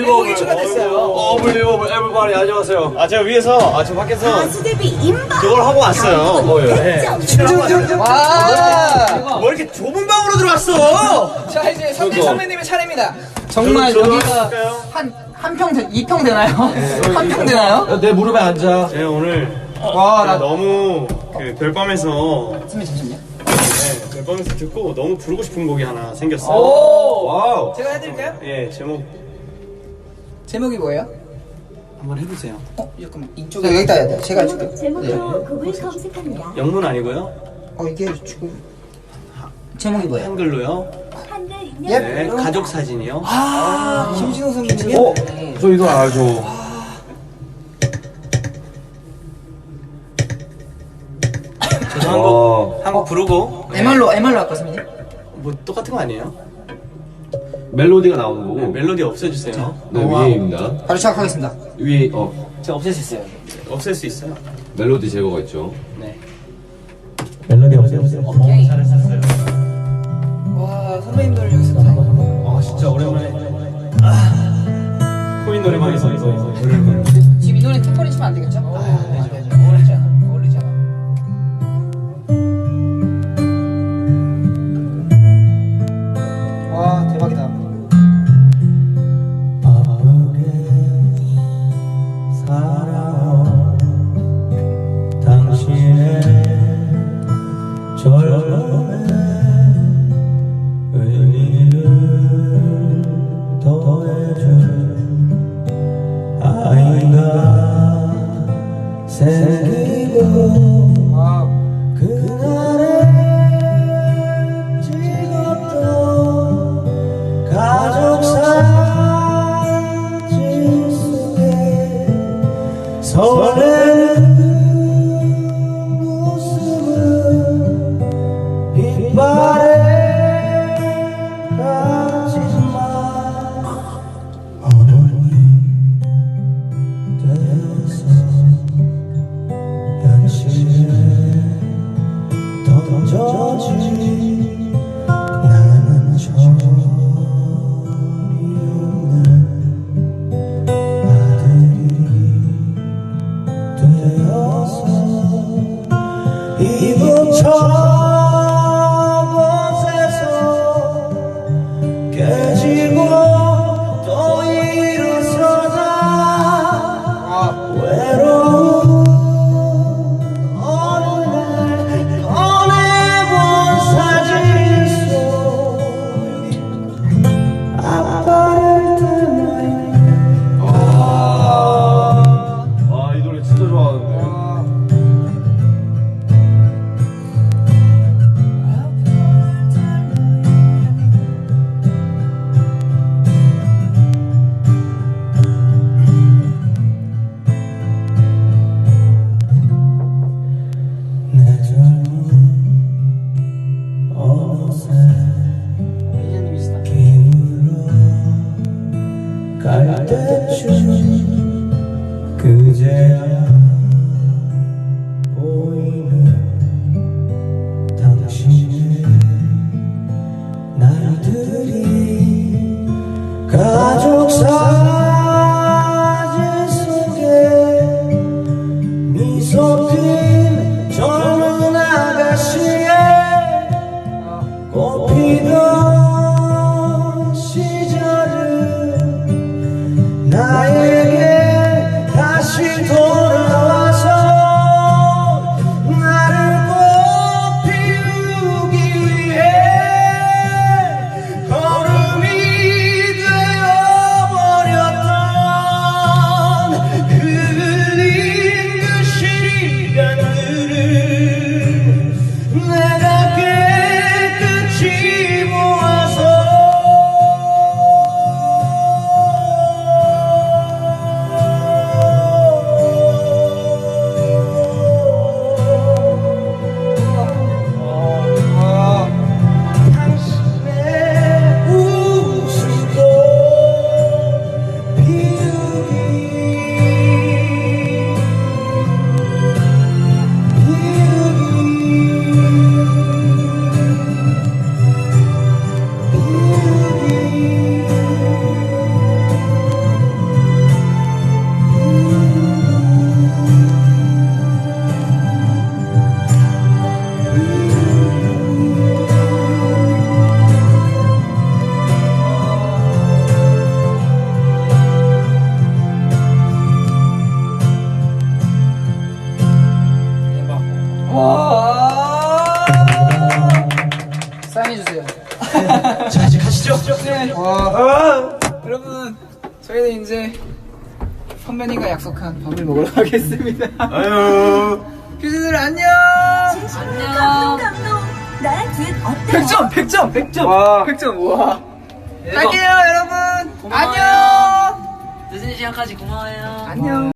행복이 추가됐어요. Unbelievable everybody 안녕하세요. 아 제가 위에서 아저 밖에서 가수 데뷔 임박 그걸 하고 왔어요. 뭐예요? 네. 와. 뭐 이렇게 좁은 방으로 들어왔어? 자 이제 선배 저거. 선배님의 차례입니다. 정말 저도 여기가 할까요? 한한 평, 이평 되나요? 한 평 되나요? 내 무릎에 앉아. 제가 오늘 와, 나 너무 그 별밤에서 선배 잠시만요. 네, 별밤에서 듣고 너무 부르고 싶은 곡이 하나 생겼어요. 오, 와우. 제가 해드릴까요? 예 제목 제목이 뭐예요? 한번 해보세요. 어, 잠깐만 이쪽에 여기다 해야 돼. 제가 해줄게요. 제목으로 곡을 검색합니다. 영문 아니고요. 어, 이게 지금 제목이 뭐예요? 한글로요. 한글 입력 예. 네 가족 사진이요. 아, 김진호 선배님이 어? 저 이거 알죠. 저도 와. 한곡 한곡 부르고 네. MR로 MR로 할까 선배님? 뭐 똑같은 거 아니에요? 멜로디가 나오는 거고. 네, 멜로디 없애주세요. 네, 위에입니다. 바로 시작하겠습니다. 위에, 어, 제가 없앨 수 있어요. 없앨 수 있어요. 멜로디 제거가 있죠. 네. 오케이. 와, 선배님들 여기서 다. 아 진짜 오랜만에 아 코인 노래방에서 지금 이 노래 템포리 치면 안 되겠죠? 아. 젊음의 의미를 더해줄 아이가 생기고 이분 시 자 이제 가시죠 네. 아. 여러분, 저희는 이제 선배님과 약속한 밥을 먹으러 가겠습니다. 아유 퓨즈들 안녕! 감동 감동. 나랑 듀엣 어때요? 100점, 100점, 100점! 와. 100점, 와. 갈게요, 여러분! 고마워요. 안녕! 늦은 시간까지 고마워요. 안녕!